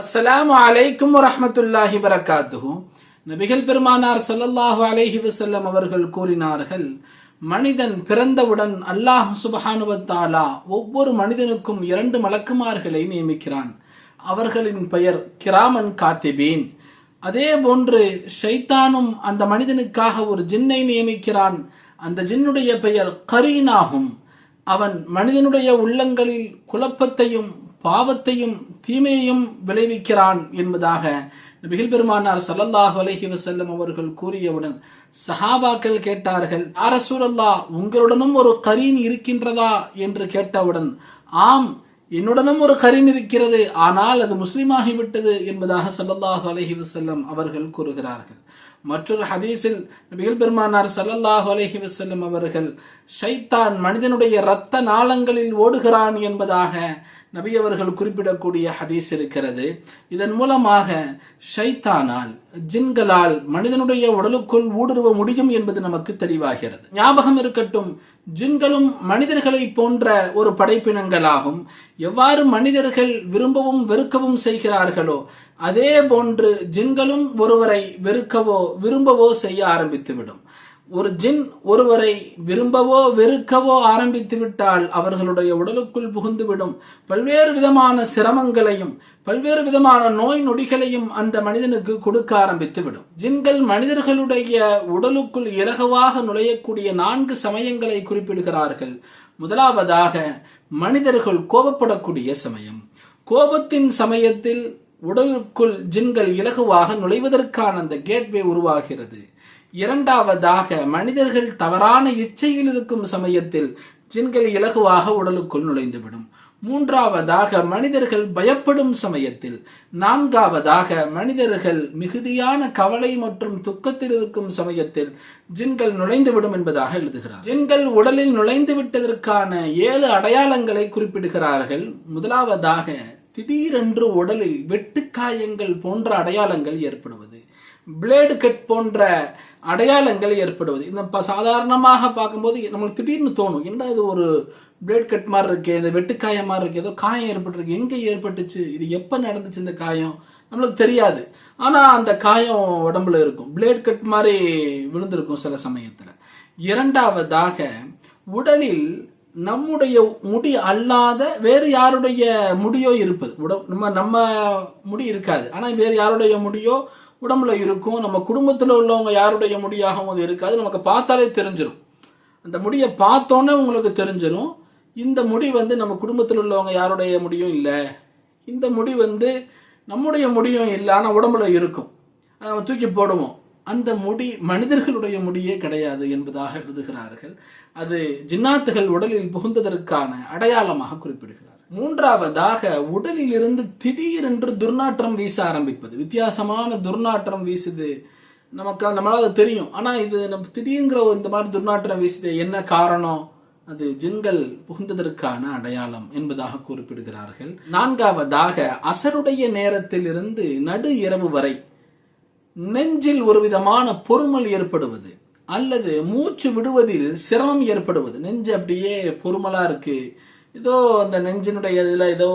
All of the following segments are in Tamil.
அஸ்ஸலாமு அலைக்கும் வரஹ்மத்துல்லாஹி வரகாத்துஹு நபிகள் பெருமானார் சொல்லல்லாஹு அலைஹி வசல்லம் அவர்கள் கூறினார்கள் மனிதன் பிறந்தவுடன் அல்லாஹ் சுபஹானுவத்தாலா ஒவ்வொரு மனிதனுக்கும் இரண்டு மலக்குமார்களை நியமிக்கிறான். அவர்களின் பெயர் கிராமன் காத்திபீன். அதே போன்று ஷைத்தானும் அந்த மனிதனுக்காக ஒரு ஜின்னை நியமிக்கிறான். அந்த ஜின்னுடைய பெயர் கரீனாகும். அவன் மனிதனுடைய உள்ளங்களில் குழப்பத்தையும் பாவத்தையும் தீமையையும் விளைவிக்கிறான் என்பதாக நபிகள் பெருமானார் சல்லல்லாஹ் அலஹி வசல்லம் அவர்கள் கூறியவுடன் சஹாபாக்கள் கேட்டார்கள் அரசூரல்லா உங்களுடனும் ஒரு கரீன் இருக்கின்றதா? என்று கேட்டவுடன் ஆம் என்னுடனும் ஒரு கரீன் இருக்கிறது ஆனால் அது முஸ்லீமாகிவிட்டது என்பதாக சல்லல்லாஹு அலஹி வசல்லம் அவர்கள் கூறுகிறார்கள். மற்றொரு ஹதீஸில் நபிகள் பெருமானார் சல்லல்லாஹு அலஹி வசல்லம் அவர்கள் ஷைத்தான் மனிதனுடைய இரத்த நாளங்களில் ஓடுகிறான் என்பதாக நபி அவர்கள் குறிப்பிடக்கூடிய ஹதீஸ் இருக்கிறது. இதன் மூலமாக ஷைத்தானால் ஜின்களால் மனிதனுடைய உடலுக்குள் ஊடுருவ முடியும் என்பது நமக்கு தெளிவாகிறது. ஞாபகம் இருக்கட்டும் ஜின்களும் மனிதர்களை போன்ற ஒரு படைப்பினங்களாகும். எவ்வாறு மனிதர்கள் விரும்பவும் வெறுக்கவும் செய்கிறார்களோ அதே போன்று ஜின்களும் ஒருவரை வெறுக்கவோ விரும்பவோ செய்ய ஆரம்பித்துவிடும். ஒரு ஜின் ஒருவரை விரும்பவோ வெறுக்கவோ ஆரம்பித்து விட்டால் அவர்களுடைய உடலுக்குள் புகுந்துவிடும். பல்வேறு விதமான சிரமங்களையும் பல்வேறு விதமான நோய் நொடிகளையும் அந்த மனிதனுக்கு கொடுக்க ஆரம்பித்து விடும். ஜின்கள் மனிதர்களுடைய உடலுக்குள் இலகுவாக நுழையக்கூடிய நான்கு சமயங்களை குறிப்பிடுகிறார்கள். முதலாவதாக மனிதர்கள் கோபப்படக்கூடிய சமயம். கோபத்தின் சமயத்தில் உடலுக்குள் ஜின்கள் இலகுவாக நுழைவதற்கான அந்த கேட்வே உருவாகிறது. இரண்டாவதாக மனிதர்கள் தவறான இச்சையில் இருக்கும் சமயத்தில் ஜின்கள் இலகுவாக உடலுக்குள் நுழைந்துவிடும். மூன்றாவதாக மனிதர்கள் பயப்படும் சமயத்தில். நான்காவதாக மனிதர்கள் மிகுதியான கவலை மற்றும் துக்கத்தில் இருக்கும் சமயத்தில் ஜின்கள் நுழைந்துவிடும் என்பதாக எழுதுகிறார். ஜின்கள் உடலில் நுழைந்து விட்டதற்கான ஏழு அடையாளங்களை குறிப்பிடுகிறார்கள். முதலாவதாக திடீரென்று உடலில் வெட்டுக்காயங்கள் போன்ற அடையாளங்கள் ஏற்படுவது பிளேடு கட் போன்ற அடையாளங்கள் ஏற்படுவது. இந்த இப்போ சாதாரணமாக பார்க்கும்போது நம்மளுக்கு திடீர்னு தோணும் என்ன இது ஒரு பிளேட் கட் மாதிரி இருக்கு இந்த வெட்டுக்காயம் மாதிரி இருக்கு ஏதோ காயம் ஏற்பட்டிருக்கு எங்கே ஏற்பட்டுச்சு இது எப்போ நடந்துச்சு இந்த காயம்? நம்மளுக்கு தெரியாது. ஆனால் அந்த காயம் உடம்புல இருக்கும். பிளேட் கட் மாதிரி விழுந்திருக்கும் சில சமயத்தில். இரண்டாவதாக உடலில் நம்முடைய முடி அல்லாத வேறு யாருடைய முடியோ இருப்பது. உட நம்ம நம்ம முடி இருக்காது. ஆனால் வேறு யாருடைய முடியோ உடம்புல இருக்கும். நம்ம குடும்பத்தில் உள்ளவங்க யாருடைய முடியாகவும் அது இருக்காது. நமக்கு பார்த்தாலே தெரிஞ்சிடும் அந்த முடியை பார்த்தோன்னே உங்களுக்கு தெரிஞ்சிடும் இந்த முடி வந்து நம்ம குடும்பத்தில் உள்ளவங்க யாருடைய முடியும் இல்லை? இந்த முடி வந்து நம்முடைய முடியும் இல்லை. ஆனால் உடம்புல இருக்கும். அதை நம்ம தூக்கி போடுவோம். அந்த முடி மனிதர்களுடைய முடியே கிடையாது என்பதாக எழுதுகிறார்கள். அது ஜின்னாத்துகள் உடலில் புகுந்ததற்கான அடையாளமாக குறிப்பிடுகிறார். மூன்றாவதாக உடலில் இருந்து திடீரென்று துர்நாற்றம் வீச ஆரம்பிப்பது. வித்தியாசமான துர்நாற்றம் வீசுது. நமக்கு நம்மளால அது தெரியும். ஆனா இது நம்ம திடீர்ங்கிற ஒரு இந்த மாதிரி துர்நாற்றம் வீசுது என்ன காரணம்? அது ஜின்கள் புகுந்ததற்கான அடையாளம் என்பதாக குறிப்பிடுகிறார்கள். நான்காவதாக அசருடைய நேரத்தில் இருந்து நடு இரவு வரை நெஞ்சில் ஒரு விதமான பொறுமல் ஏற்படுவது அல்லது மூச்சு விடுவதில் சிரமம் ஏற்படுவது. நெஞ்சு அப்படியே பொறுமலா இருக்கு. ஏதோ அந்த நெஞ்சினுடைய இதில் ஏதோ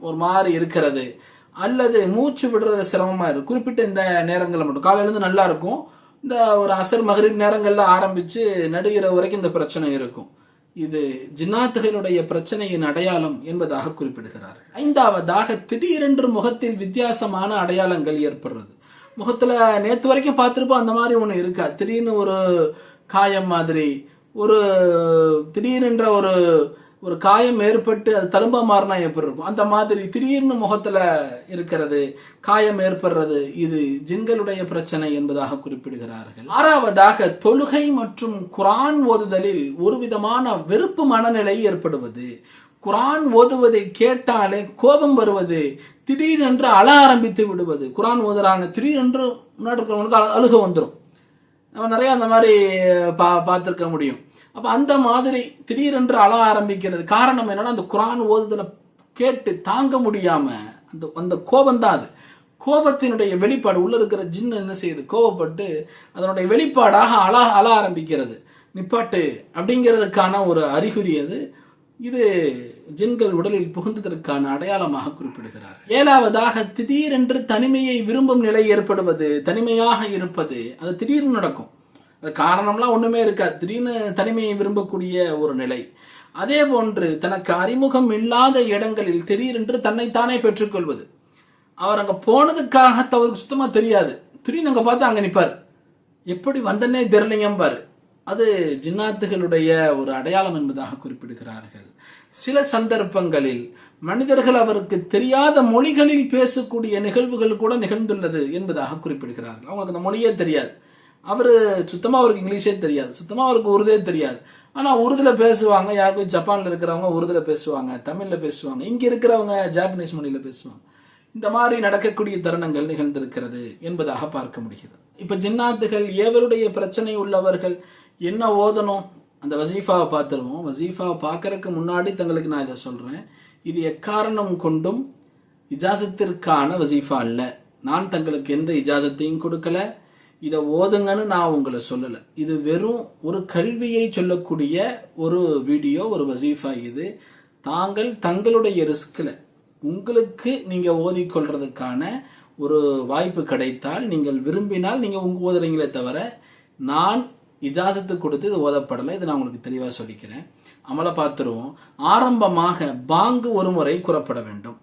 ஒரு மாதிரி இருக்கிறது. அல்லது மூச்சு விடுறது சிரமமா இருக்கு. குறிப்பிட்ட இந்த நேரங்களில் மட்டும். காலையிலேருந்து நல்லா இருக்கும். இந்த ஒரு அசர் மகரிப் நேரங்கள்ல ஆரம்பிச்சு நடுகிற வரைக்கும் இந்த பிரச்சனை இருக்கும். இது ஜின்னாத்துகளுடைய பிரச்சனையின் அடையாளம் என்பதாக குறிப்பிடுகிறார் ஐந்தாவதாக திடீரென்று முகத்தில் வித்தியாசமான அடையாளங்கள் ஏற்படுறது. முகத்துல நேத்து வரைக்கும் பார்த்திருப்போம் அந்த மாதிரி ஒண்ணு இருக்கா? திடீர்னு ஒரு காயம் மாதிரி ஒரு திடீரென்ற ஒரு ஒரு காயம் ஏற்பட்டு அது தழும்பா மாறினா எப்படி இருக்கும்? அந்த மாதிரி திடீர்னு முகத்துல இருக்கிறது காயம் ஏற்படுறது இது ஜின்களுடைய பிரச்சனை என்பதாக குறிப்பிடுகிறார்கள். ஆறாவதாக தொழுகை மற்றும் குரான் ஓதுதலில் ஒரு விதமான வெறுப்பு மனநிலை ஏற்படுவது. குரான் ஓதுவதை கேட்டாலே கோபம் வருவது திடீரென்று அழ ஆரம்பித்து விடுவது. குரான் ஓதுறாங்க திடீரென்று முன்னாடி இருக்கிறவங்களுக்கு அழு- அழுக வந்துடும் நம்ம நிறைய அந்த மாதிரி பா பார்த்துருக்க முடியும். அப்போ அந்த மாதிரி திடீரென்று அழ ஆரம்பிக்கிறது. காரணம் என்னன்னா அந்த குரான் ஓதுதலை கேட்டு தாங்க முடியாம அந்த அந்த கோபந்தான் அது. கோபத்தினுடைய வெளிப்பாடு உள்ள இருக்கிற ஜின்னு என்ன செய்யுது? கோபப்பட்டு அதனுடைய வெளிப்பாடாக அழ அழ ஆரம்பிக்கிறது. நிப்பாட்டு அப்படிங்கிறதுக்கான ஒரு அறிகுறி அது. இது ஜின்கள் உடலில் புகுந்ததற்கான அடையாளமாக குறிப்பிடுகிறார். ஏழாவதாக திடீரென்று தனிமையை விரும்பும் நிலை ஏற்படுவது தனிமையாக இருப்பது அது திடீர்னு நடக்கும். அது காரணம்லாம் ஒண்ணுமே இருக்காது. திடீர்னு தனிமையை விரும்பக்கூடிய ஒரு நிலை. அதே போன்று தனக்கு அறிமுகம் இல்லாத இடங்களில் திடீரென்று தன்னைத்தானே பெற்றுக்கொள்வது. அவர் அங்க போனதுக்காக அவருக்கு சுத்தமா தெரியாது. திடீர்னு அங்க பார்த்து அங்க நிப்பார். எப்படி வந்தனே தெரியலைங்கம்பாரு. அது ஜின்னாத்துகளுடைய ஒரு அடையாளம் என்பதாக குறிப்பிடுகிறார்கள். சில சந்தர்ப்பங்களில் மனிதர்கள் அவருக்கு தெரியாத மொழிகளில் பேசக்கூடிய நிகழ்வுகள் கூட நிகழ்ந்துள்ளது என்பதாக குறிப்பிடுகிறார்கள். அவங்களுக்கு அந்த மொழியே தெரியாது. அவர் சுத்தமாக அவருக்கு இங்கிலீஷே தெரியாது. சுத்தமாக அவருக்கு உருதே தெரியாது. ஆனால் உருதுல பேசுவாங்க. யாருக்கும் ஜப்பானில் இருக்கிறவங்க உருதுல பேசுவாங்க. தமிழில் பேசுவாங்க. இங்கே இருக்கிறவங்க ஜாப்பனீஸ் மொழியில் பேசுவாங்க. இந்த மாதிரி நடக்கக்கூடிய தருணங்கள் நிகழ்ந்திருக்கிறது என்பதாக பார்க்க முடிகிறது. இப்போ ஜின்னாத்துகள் ஏவருடைய பிரச்சனை உள்ளவர்கள் என்ன ஓதணும்? அந்த வசீஃபாவை பார்த்துருவோம். வசீஃபாவை பார்க்கறதுக்கு முன்னாடி தங்களுக்கு நான் இதை சொல்றேன். இது எக்காரணம் கொண்டும் இஜாசத்திற்கான வசீஃபா அல்ல. நான் தங்களுக்கு எந்த இஜாசத்தையும் கொடுக்கல. இதை ஓதுங்கன்னு நான் உங்களை சொல்லலை. இது வெறும் ஒரு கல்வியை சொல்லக்கூடிய ஒரு வீடியோ ஒரு வசீஃபா இது. தாங்கள் தங்களுடைய ரிஸ்கில் உங்களுக்கு நீங்கள் ஓதிக்கொள்றதுக்கான ஒரு வாய்ப்பு கிடைத்தால் நீங்கள் விரும்பினால் நீங்கள் உங்க ஓதுறீங்களே தவிர நான் இஜாசத்து கொடுத்து இது ஓதப்படலை. இது நான் உங்களுக்கு தெளிவாக சொல்லிக்கிறேன். அமலை பார்த்துருவோம். ஆரம்பமாக பாங்கு ஒரு முறை கூறப்பட வேண்டும்.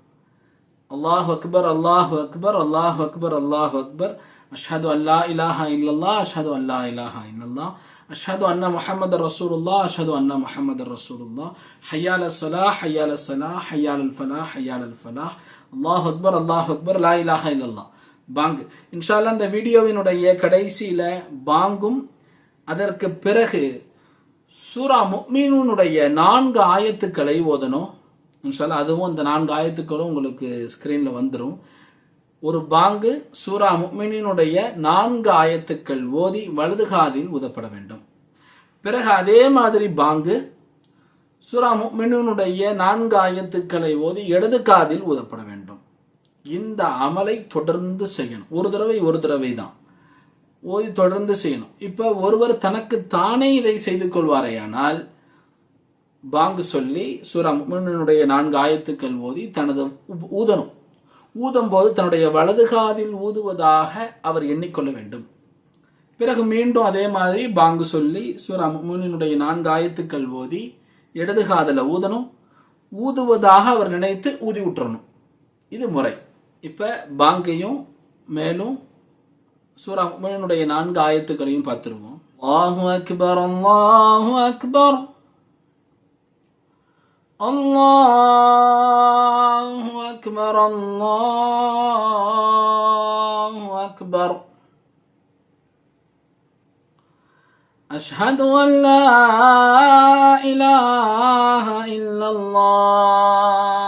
அல்லாஹ் அக்பர் அல்லாஹ் அக்பர் அல்லாஹ் அக்பர் அல்லாஹ் அக்பர். அஷாது அல்லா இலாஹா இல்லல்லா அஷாது அல்லா இலாஹா இல்லல்லா அஷாது அண்ணா முஹம்மது ரசூலுல்லா அஷாது அண்ணா முஹம்மது ரசூலுல்லா ஹையால் சலா ஹையால் சலா ஹையால் அல் ஃபலா ஹையால் அல் ஃபலா அல்லாஹ் அக்பர் அல்லாஹ் அக்பர் லா இலாஹா இல்லல்லா பாங்கு. இன்ஷால்லா இந்த வீடியோவினுடைய கடைசியில் பாங்கும் அதற்கு பிறகு சூரா முக்மீனுடைய நான்கு ஆயத்துக்களை ஓதணும். இன்ஷால்லா அதுவும் அந்த நான்கு ஆயத்துக்களும் உங்களுக்கு ஸ்க்ரீனில் வந்துடும் ஒரு பாங்கு சூரா முக்மினினுடைய நான்கு ஆயத்துக்கள் ஓதி வலது காதில் ஊதப்பட வேண்டும். பிறகு அதே மாதிரி பாங்கு சூரா முக்மினுடைய நான்கு ஆயத்துக்களை ஓதி இடது காதில் ஊதப்பட வேண்டும். இந்த அமலை தொடர்ந்து செய்யணும். ஒரு தடவை ஒரு தடவை தான் ஓதி தொடர்ந்து செய்யணும். இப்ப ஒருவர் தனக்கு தானே இதை செய்து கொள்வாரையானால் பாங்கு சொல்லி சூரா நான்கு ஆயத்துக்கள் ஓதி தனது ஊதணும். ஊதும் போது தன்னுடைய வலது காதில் ஊதுவதாக அவர் எண்ணிக்கொள்ள வேண்டும். பிறகு மீண்டும் அதே மாதிரி பாங்கு சொல்லி சூரா நான்கு ஆயத்துக்கள் ஓதி இடது காதில் ஊதணும். ஊதுவதாக அவர் நினைத்து ஊதி விட்டுறணும். இது முறை. இப்ப பாங்கையும் மேலும் சூரா முனினுடைய நான்கு ஆயத்துக்களையும் பார்த்துருவோம் அல்லாஹு அக்பர் அல்லாஹு அக்பர் الله أكبر الله أكبر أشهد أن لا إله إلا الله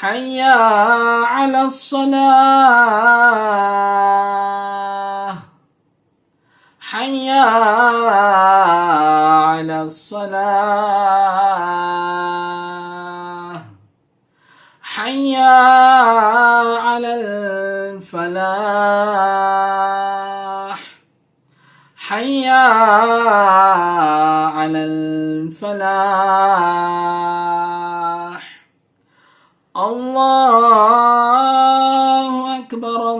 حي على الصلاة. حي على الصلاة. حي على الفلاح. حي على الفلاح. الله أكبر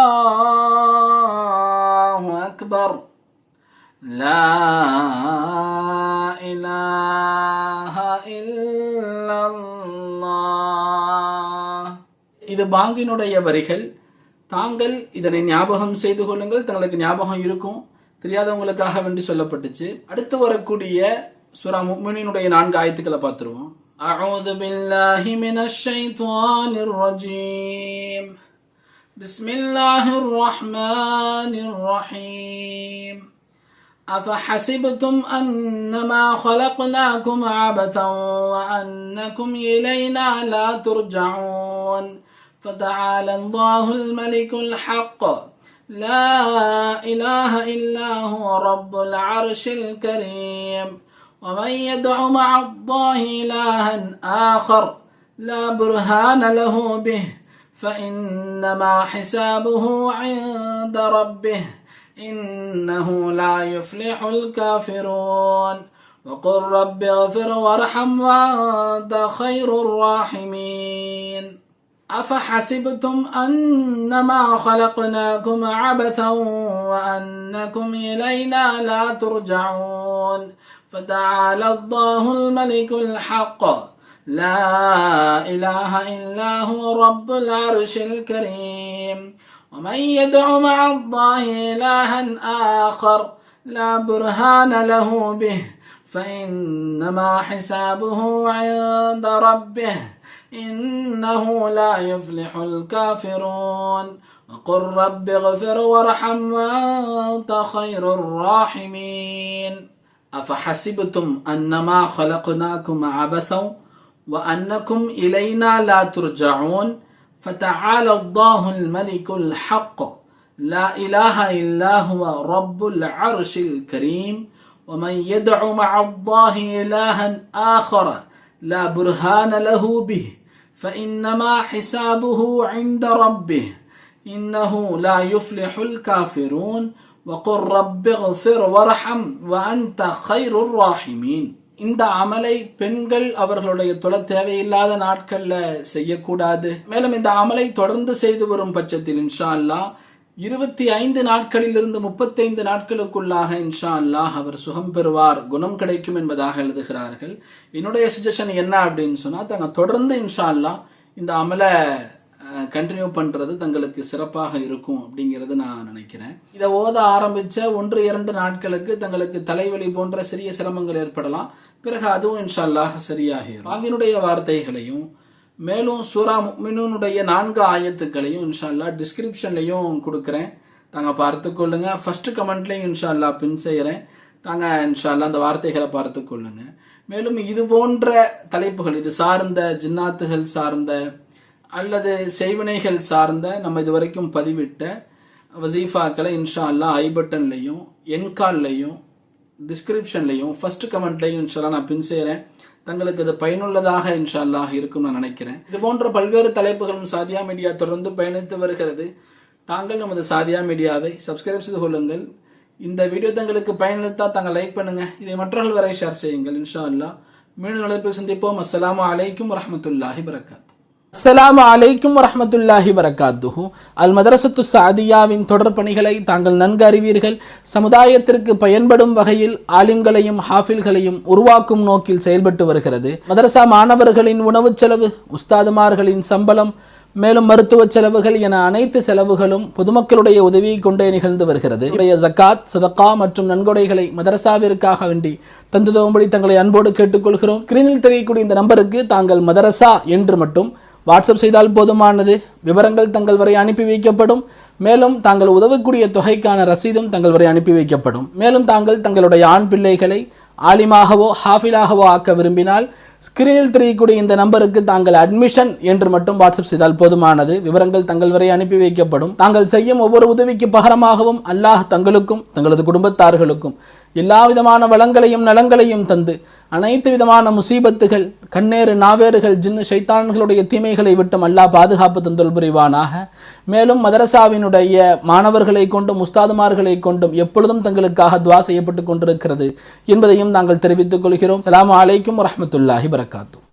الله أكبر لا إله إلا الله இது பாங்கினுடைய வரிகள் தாங்கள் இதனை ஞாபகம் செய்து கொள்ளுங்கள் தங்களுக்கு ஞாபகம் இருக்கும் தெரியாதவங்களுக்காக வேண்டி சொல்லப்பட்டுச்சு அடுத்து வரக்கூடிய சுரா முக்மினினுடைய நான்கு ஆயத்துக்களை பார்த்துருவோம் أعوذ بالله من الشيطان الرجيم. بسم الله الرحمن الرحيم. أفحسبتم أنما خلقناكم عبثا وأنكم إلينا لا ترجعون. فتعالى الله الملك الحق. لا إله إلا هو رب العرش الكريم. ومن يدع مع الله إلها آخر لا برهان له به فإنما حسابه عند ربه إنه لا يفلح الكافرون. وقل رب اغفر وارحم وأنت خير الراحمين. أفحسبتم أنما خلقناكم عبثا وأنكم إلينا لا ترجعون؟ فتعالى الله الملك الحق. لا إله إلا هو رب العرش الكريم. ومن يدع مع الله إلها آخر لا برهان له به. فإنما حسابه عند ربه. إنه لا يفلح الكافرون. وقل رب اغفر وارحم وأنت خير الراحمين. أفحسبتم أنما خلقناكم عبثا وأنكم إلينا لا ترجعون؟ فتعالى الله الملك الحق. لا إله إلا هو رب العرش الكريم. ومن يدع مع الله إلها آخر لا برهان له به. فإنما حسابه عند ربه. إنه لا يفلح الكافرون. வகுர் ரப்பிக் ஃபிர் வரஹம் வ அன்த ஹைருர் இந்த அமலை பெண்கள் அவர்களுடைய தொலை தேவையில்லாத நாட்கள்ல செய்யக்கூடாது. மேலும் இந்த அமலை தொடர்ந்து செய்து வரும் பட்சத்தில் இன்ஷா அல்லா இருபத்தி ஐந்து நாட்களிலிருந்து முப்பத்தைந்து நாட்களுக்குள்ளாக இன்ஷா அல்லாஹ் அவர் சுகம் பெறுவார் குணம் கிடைக்கும் என்பதாக எழுதுகிறார்கள். என்னுடைய சஜஷன் என்ன அப்படின்னு சொன்னா தாங்க தொடர்ந்து இன்ஷா அல்லாஹ் இந்த அமலை கண்டினியூ பண்ணுறது தங்களுக்கு சிறப்பாக இருக்கும் அப்படிங்கிறது நான் நினைக்கிறேன். இதை ஓத ஆரம்பித்த ஒன்று இரண்டு நாட்களுக்கு தங்களுக்கு தலைவலி போன்ற சிறிய சிரமங்கள் ஏற்படலாம். பிறகு அதுவும் இன்ஷால்லாக சரியாகிடும் வாங்கினுடைய வார்த்தைகளையும் மேலும் சூரா முக்மினுடைய நான்கு ஆயத்துக்களையும் இன்ஷால்லா டிஸ்கிரிப்ஷன்லையும் கொடுக்குறேன். தாங்க பார்த்து கொள்ளுங்க. ஃபர்ஸ்ட் கமெண்ட்லையும் இன்ஷால்லா பின் செய்கிறேன் தாங்க இன்ஷால்லா அந்த வார்த்தைகளை பார்த்து கொள்ளுங்கள் மேலும் இது போன்ற தலைப்புகள் இது சார்ந்த ஜின்னாத்துகள் சார்ந்த அல்லது செய்வினைகள் சார்ந்த நம்ம இதுவரைக்கும் பதிவிட்ட வசீஃபாக்களை இன்ஷா அல்லா ஐ பட்டன்லையும் என்கால்லையும் டிஸ்கிரிப்ஷன்லையும் ஃபர்ஸ்ட் கமெண்ட்லையும் இன்ஷால்லா நான் பின் செய்கிறேன் தங்களுக்கு இது பயனுள்ளதாக இன்ஷா அல்லாஹ் இருக்கும் நான் நினைக்கிறேன். இது போன்ற பல்வேறு தலைப்புகளும் சாதியா மீடியா தொடர்ந்து பயணித்து வருகிறது. தாங்கள் நமது சாதியா மீடியாவை சப்ஸ்கிரைப் செய்து கொள்ளுங்கள். இந்த வீடியோ தங்களுக்கு பயனளித்தால் தாங்கள் லைக் பண்ணுங்கள் இதை மற்றவர்கள் வரை ஷேர் செய்யுங்கள். இன்ஷா அல்லாஹ் மீண்டும் அழைப்பில் சந்திப்போம். அஸ்லாம் அலைக்கும் வரமத்துல்லாஹி வரகாத் அஸ்லாம் அலைக்கும் வரமத்துல்லாஹி வரகாத்துஹு. அல் மதரசத்து சாதியாவின் தொடர் பணிகளை தாங்கள் நன்கு அறிவீர்கள். சமுதாயத்திற்கு பயன்படும் வகையில் ஆலிம்களையும் ஹாஃபில்களையும் உருவாக்கும் நோக்கில் செயல்பட்டு வருகிறது. மதரசா மாணவர்களின் உணவுச் செலவு உஸ்தாதுமார்களின் சம்பளம் மேலும் மருத்துவ செலவுகள் என அனைத்து செலவுகளும் பொதுமக்களுடைய உதவியை கொண்டே நிகழ்ந்து வருகிறது. உடைய ஜக்காத் சதக்கா மற்றும் நன்கொடைகளை மதரசாவிற்காக வேண்டி தந்துதவும்படி தங்களை அன்போடு கேட்டுக்கொள்கிறோம். ஸ்கிரீனில் தெரியக்கூடிய இந்த நம்பருக்கு தாங்கள் மதரசா என்று மட்டும் வாட்ஸ்அப் செய்தால் போதுமானது. விவரங்கள் தங்கள் வரை அனுப்பி வைக்கப்படும். மேலும் தாங்கள் உதவக்கூடிய தொகைக்கான ரசீதும் தங்கள் வரை அனுப்பி வைக்கப்படும். மேலும் தாங்கள் தங்களுடைய ஆண் பிள்ளைகளை ஆலிமாகவோ ஹாஃபிலாகவோ ஆக்க விரும்பினால் ஸ்கிரீனில் தெரியக்கூடிய இந்த நம்பருக்கு தாங்கள் அட்மிஷன் என்று மட்டும் வாட்ஸ்அப் செய்தால் போதுமானது. விவரங்கள் தங்கள் வரை அனுப்பி வைக்கப்படும். தாங்கள் செய்யும் ஒவ்வொரு உதவிக்கு பகரமாகவும் அல்லாஹ் தங்களுக்கும் தங்களது குடும்பத்தார்களுக்கும் எல்லா விதமான வளங்களையும் நலங்களையும் தந்து அனைத்து விதமான முசீபத்துகள் கண்ணேறு நாவேறுகள் ஜின்னு சைத்தான்களுடைய தீமைகளை விட்டும் அல்லாஹ் பாதுகாப்பு தந்தல் புரிவானாக. மேலும் மதரசாவினுடைய மாணவர்களை கொண்டும் உஸ்தாதுமார்களை கொண்டும் எப்பொழுதும் தங்களுக்காக துவா செய்யப்பட்டு கொண்டிருக்கிறது என்பதையும் நாங்கள் தெரிவித்துக் கொள்கிறோம். சலாம் அலைக்கும் வரமத்துல்லாஹி வரகாத்து